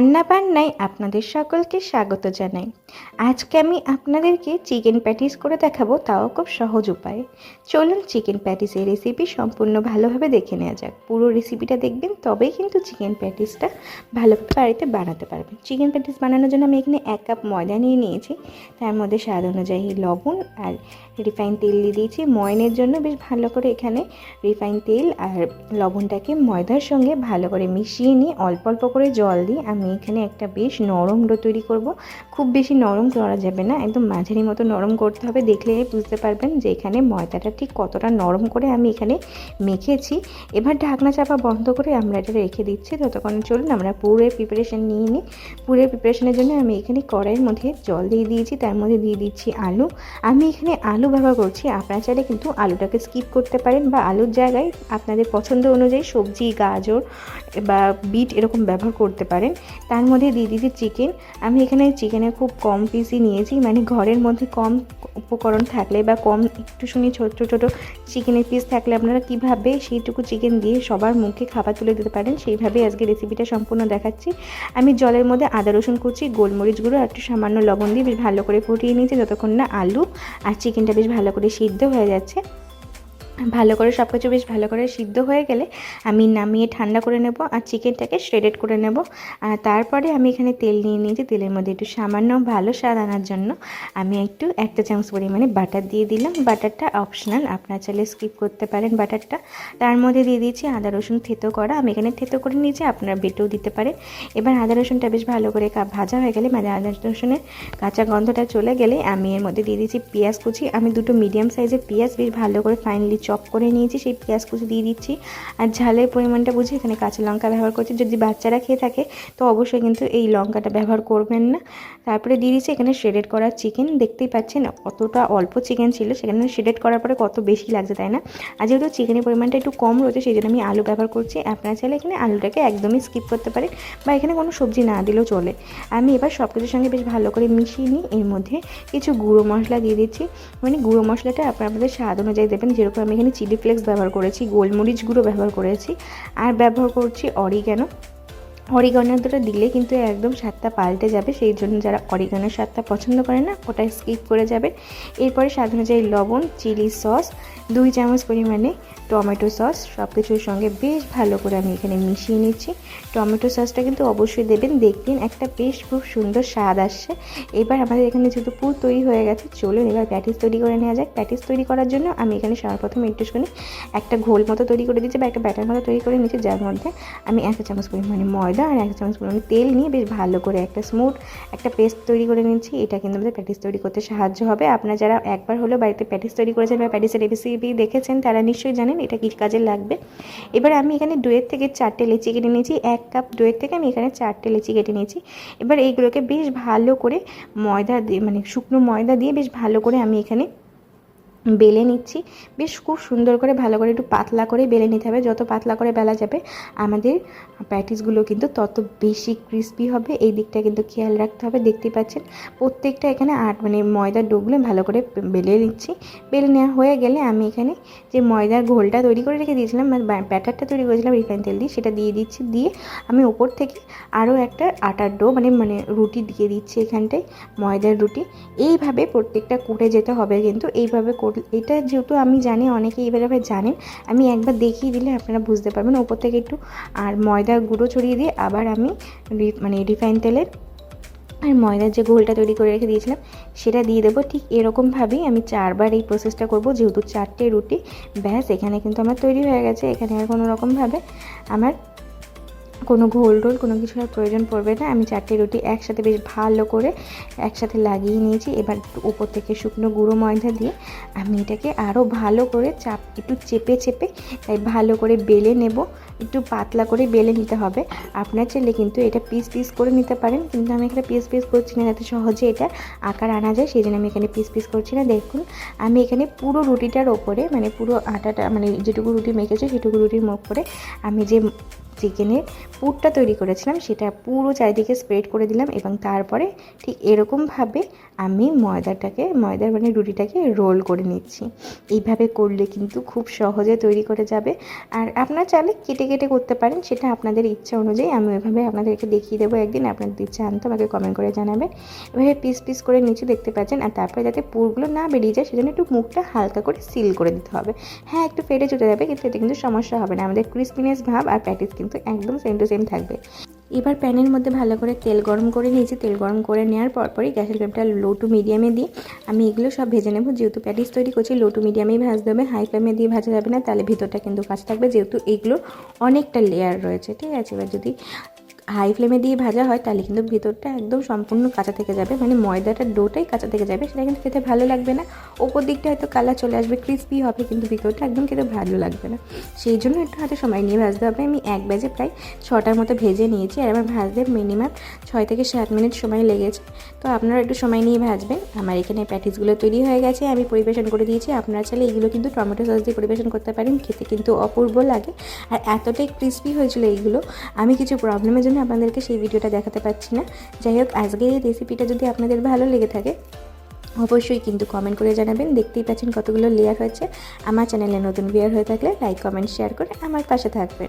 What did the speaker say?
রান্না বান্নায় আপনাদের সকলকে স্বাগত জানাই। আজকে আমি আপনাদেরকে চিকেন প্যাটিস করে দেখাবো, তাও খুব সহজ উপায়ে। চলুন চিকেন প্যাটিসের রেসিপি সম্পূর্ণ ভালোভাবে দেখে নেওয়া যাক। পুরো রেসিপিটা দেখবেন, তবেই কিন্তু চিকেন প্যাটিসটা ভালোভাবে বাড়িতে বানাতে পারবেন। চিকেন প্যাটিস বানানোর জন্য আমি এখানে এক কাপ ময়দা নিয়ে নিয়েছি। তার মধ্যে স্বাদ অনুযায়ী লবণ আর রিফাইন তেল দিয়ে দিয়েছি। ময়নের জন্য বেশ ভালো করে এখানে রিফাইন তেল আর লবণটাকে ময়দার সঙ্গে ভালো করে মিশিয়ে নিয়ে অল্প অল্প করে জল দিয়ে আমি এখানে একটা বেশ নরম ডো তৈরি করব। খুব বেশি নরম করা যাবে না, একদম মাঝারি মতো নরম করতে হবে। দেখলে বুঝতে পারবেন যে এখানে ময়দাটা ঠিক কতটা নরম করে আমি এখানে মেখেছি। এবার ঢাকনা চাপা বন্ধ করে আমরা এটা রেখে দিচ্ছি। ততক্ষণ চলুন আমরা পুরের প্রিপারেশান নিয়ে নিই। পুরের প্রিপারেশনের জন্য আমি এখানে কড়াইয়ের মধ্যে জল দিয়ে দিয়েছি, তার মধ্যে দিয়ে দিচ্ছি আলু। আমি এখানে আলু ব্যবহার করছি, আপনারা চাইলে কিন্তু আলুটাকে স্কিপ করতে পারেন বা আলুর জায়গায় আপনাদের পছন্দ অনুযায়ী সবজি, গাজর বা বিট এরকম ব্যবহার করতে পারেন। তার মধ্যে দিয়ে দিচ্ছি চিকেন আমি এখানে চিকেনের খুব কম পিসই নিয়েছি মানে ঘরের মধ্যে কম উপকরণ থাকলে বা কম একটু শুনি ছোটো ছোটো চিকেনের পিস থাকলে আপনারা কীভাবে সেইটুকু চিকেন দিয়ে সবার মুখে খাবার তুলে দিতে পারেন সেইভাবেই আজকে রেসিপিটা সম্পূর্ণ দেখাচ্ছি। আমি জলের মধ্যে আদা, রসুন কুচি, গোলমরিচ গুঁড়ো আর একটু সামান্য লবণ দিয়ে বেশ ভালো করে ফুটিয়ে নিয়েছি, যতক্ষণ না আলু আর চিকেনটা বেশ ভালো করে সিদ্ধ হয়ে যাচ্ছে। ভালো করে সব কিছু বেশ ভালো করে সিদ্ধ হয়ে গেলে আমি নামিয়ে ঠান্ডা করে নেব আর চিকেনটাকে শ্রেডেড করে নেব। আর তারপরে আমি এখানে তেল নিয়ে নিয়েছি, তেলের মধ্যে একটু সামান্য ভালো স্বাদ আনার জন্য আমি একটু একটা চামচ পরিমাণে বাটার দিয়ে দিলাম। বাটারটা অপশনাল আপনারা চাইলে স্কিপ করতে পারেন বাটারটা তার মধ্যে দিয়ে দিয়েছি আদা, রসুন থেতো করা। আমি এখানে থেতো করে নিয়েছি, আপনারা বেটেও দিতে পারেন। এবার আদা, রসুনটা বেশ ভালো করে ভাজা হয়ে গেলে মানে আদা, রসুনের কাঁচা গন্ধটা চলে গেলে আমি এর মধ্যে দিয়ে দিয়েছি পেঁয়াজ কুচি। আমি দুটো মিডিয়াম সাইজের পেঁয়াজ বেশ ভালো করে ফাইনালি চপ করে নিয়েছি, সেই পেঁয়াজ কুচি দিয়ে দিচ্ছি। আর ঝালের পরিমাণটা বুঝে এখানে কাঁচা লঙ্কা ব্যবহার করছি। যদি বাচ্চারা খেয়ে থাকে, তো অবশ্যই কিন্তু এই লঙ্কাটা ব্যবহার করবেন না। তারপরে দিয়ে দিচ্ছি এখানে শ্রেডেড করা চিকেন দেখতেই পাচ্ছেন কতটা অল্প চিকেন ছিল, সেখানে শ্রেডেড করার পরে কত বেশি লাগছে, তাই না? আর যেহেতু চিকেনের পরিমাণটা একটু কম রয়েছে, সেই জন্য আমি আলু ব্যবহার করছি। আপনারা চাইলে এখানে আলুটাকে একদমই স্কিপ করতে পারেন বা এখানে কোনো সবজি না দিলেও চলে। আমি এবার সব কিছুর সঙ্গে বেশ ভালো করে মিশিয়ে নিই। এর মধ্যে কিছু গুঁড়ো মশলা দিয়ে দিচ্ছি। মানে গুঁড়ো মশলাটা আপনার আপনাদের স্বাদ অনুযায়ী দেবেন। যেরকম আমি এখানে চিলি ফ্লেক্স ব্যবহার করেছি, গোলমরিচ গুঁড়ো ব্যবহার করেছি, আর ব্যবহার করছি অরিগ্যানো অরিগানোটা দিলে কিন্তু একদম স্বাদটা পাল্টে যাবে, সেই জন্য যারা অরিগানোর স্বাদটা পছন্দ করে না, ওটা স্কিপ করে যাবে। এরপরে স্বাদ অনুযায়ী লবণ, চিলি সস, দুই চামচ পরিমাণে টমেটো সস সব কিছুর সঙ্গে বেশ ভালো করে আমি এখানে মিশিয়ে নিচ্ছি। টমেটো সসটা কিন্তু অবশ্যই দেবেন, দেখবেন একটা বেশ খুব সুন্দর স্বাদ আসছে। এবার আমাদের এখানে যেহেতু পুর তৈরি হয়ে গেছে, চলুন এবার প্যাটিস তৈরি করে নেওয়া যাক। প্যাটিস তৈরি করার জন্য আমি এখানে সর্বপ্রথম একটুখানি একটা ঘোল মতো তৈরি করে দিচ্ছি বা একটা ব্যাটার মতো তৈরি করে নিচ্ছি যার মধ্যে আমি এক চামচ পরিমাণে ময়দা আর এক চামচ পরিমাণে তেল নিয়ে বেশ ভালো করে একটা স্মুথ একটা পেস্ট তৈরি করে নিচ্ছি এটা কিন্তু আমাদের প্যাটিস তৈরি করতে সাহায্য হবে। আপনারা যারা একবার হলেও বাড়িতে প্যাটিস তৈরি করেছেন বা প্যাটিসের রেসিপি দেখেছেন, তারা নিশ্চয়ই জানেন এটা কী কাজে লাগবে? এবার আমি এখানে ডোয়ের থেকে চারটে লেচি কেটে নিয়েছি, এক কাপ ডোয়ের থেকে আমি এখানে চারটে লেচি কেটে নিয়েছি। এবার এইগুলোকে বেশ ভালো করে ময়দা দিয়ে মানে শুকনো ময়দা দিয়ে বেশ ভালো করে আমি এখানে বেলে নিচ্ছি। বেশ খুব সুন্দর করে, ভালো করে একটু পাতলা করে বেলে নিতে হবে। যত পাতলা করে বেলা যাবে, আমাদের প্যাটিসগুলো কিন্তু তত বেশি ক্রিস্পি হবে। এই দিকটা কিন্তু খেয়াল রাখতে হবে। দেখতে পাচ্ছেন, প্রত্যেকটা এখানে আট মানে ময়দার ডোগুলো ভালো করে বেলে নিচ্ছি। বেলে নেওয়া হয়ে গেলে আমি এখানে যে ময়দার ঘোলটা তৈরি করে রেখে দিয়েছিলাম মানে ব্যাটারটা তৈরি করেছিলাম রিফাইন তেল দিয়ে, সেটা দিয়ে দিচ্ছি। দিয়ে আমি ওপর থেকে আরও একটা আটার ডো মানে মানে রুটি দিয়ে দিচ্ছি এখানটায়, ময়দার রুটি। এইভাবে প্রত্যেকটা কুটে যেতে হবে কিন্তু, এইভাবে এটা যেহেতু আমি জানি অনেকে এইভাবে জানেন, আমি একবার দেখিয়ে দিলে আপনারা বুঝতে পারবেন। ওপর থেকে একটু আর ময়দার গুঁড়ো ছড়িয়ে দিয়ে আবার আমি মানে রিফাইন তেলের আর ময়দার যে গোলটা তৈরি করে রেখে দিয়েছিলাম, সেটা দিয়ে দেবো। ঠিক এরকমভাবেই আমি চারবার এই প্রসেসটা করব, যেহেতু চারটে রুটি। ব্যাস, এখানে কিন্তু আমার তৈরি হয়ে গেছে। এখানে আর কোনো রকমভাবে আমার কোনো ঘোল টোল কোনো কিছু আর প্রয়োজন পড়বে না। আমি চারটে রুটি একসাথে বেশ ভালো করে একসাথে লাগিয়ে নিয়েছি। এবার একটু উপর থেকে শুকনো গুঁড়ো ময়দা দিয়ে আমি এটাকে আরও ভালো করে চাপ, একটু চেপে চেপে, তাই ভালো করে বেলে নেব। একটু পাতলা করে বেলে নিতে হবে। আপনার চাইলে কিন্তু এটা পিস পিস করে নিতে পারেন। কিন্তু আমি এখানে পিস পিস করছি না, যাতে সহজে এটা আকার আনা যায়। সেই জন্য আমি এখানে পিস পিস করছি না। দেখুন, আমি এখানে পুরো রুটিটার ওপরে মানে পুরো আটাটা মানে যেটুকু রুটি মেখেছে, সেটুকু রুটির করে আমি যে চিকেনের পুরটা তৈরি করেছিলাম, সেটা পুরো চারিদিকে স্প্রেড করে দিলাম এবং তারপরে ঠিক এরকমভাবে আমি ময়দাটাকে, ময়দার মানে রুটিটাকে রোল করে নিচ্ছি। এইভাবে করলে কিন্তু খুব সহজে তৈরি করে যাবে। আর আপনার চাইলে কেটে কেটে করতে পারেন, সেটা আপনাদের ইচ্ছা অনুযায়ী আমি ওইভাবে আপনাদেরকে দেখিয়ে দেবো একদিন, আপনাদের ইচ্ছা আনতে আমাকে কমেন্ট করে জানাবেন। এভাবে পিস পিস করে নিচে দেখতে পাচ্ছেন, আর তারপরে যাতে পুরগুলো না বেরিয়ে যায়, সেজন্য একটু মুখটা হালকা করে সিল করে দিতে হবে। হ্যাঁ একটু ফেটে চলে যাবে, কিন্তু এতে কিন্তু সমস্যা হবে না। আমাদের ক্রিসপিনেস ভাব আর প্যাটিস কিন্তু একদম সেম টু সেম থাকবে। এবার প্যানের মধ্যে ভালো করে তেল গরম করে নিয়েছি। তেল গরম করে নেওয়ার পরপরই গ্যাসের ফ্লেমটা লো টু মিডিয়ামে দিয়ে আমি এগুলো সব ভেজে নেব। যেহেতু প্যাটিস তৈরি করছি লো টু মিডিয়ামেই ভাজতে হবে। হাই ফ্লেমে দিয়ে ভাজা যাবে না, তাহলে ভিতরটা কিন্তু কাঁচা থাকবে। যেহেতু এগুলো অনেকটা লেয়ার রয়েছে। ঠিক আছে, এবার যদি হাই ফ্লেমে দিয়ে ভাজা হয়, তাহলে কিন্তু ভিতরটা একদম সম্পূর্ণ কাঁচা থেকে যাবে। মানে ময়দাটার ডোটাই কাঁচা থেকে যাবে, সেটা কিন্তু খেতে ভালো লাগবে না। ওপর দিকটা হয়তো কালার চলে আসবে ক্রিস্পি হবে, কিন্তু ভিতরটা একদম খেতে ভালো লাগবে না। সেই জন্য একটু হাতে সময় নিয়ে ভাজতে হবে। আমি এক বাজে প্রায় ছটার মতো ভেজে নিয়েছি, আর আমার ভাজতে মিনিমাম ছয় থেকে সাত মিনিট সময় লেগেছে। তো আপনারা একটু সময় নিয়ে ভাজবেন। আমার এখানে প্যাটিসগুলো তৈরি হয়ে গেছে, আমি পরিবেশন করে দিয়েছি। আপনারা চাইলে এগুলো কিন্তু টমেটো সস দিয়ে পরিবেশন করতে পারেন, খেতে কিন্তু অপূর্ব লাগে। আর এতটাই ক্রিস্পি হয়েছিল এইগুলো আমি কিছু প্রবলেমের জন্য আপনাদেরকে সেই ভিডিওটা দেখাতে পারছি না। যাই হোক, আজকে এই রেসিপিটা যদি আপনাদের ভালো লেগে থাকে, অবশ্যই কিন্তু কমেন্ট করে জানাবেন। দেখতেই পাচ্ছেন কতগুলো লেয়ার হয়েছে। আমার চ্যানেলে নতুন বিয়ার হয়ে থাকলে লাইক কমেন্ট শেয়ার করে আমার পাশে থাকবেন।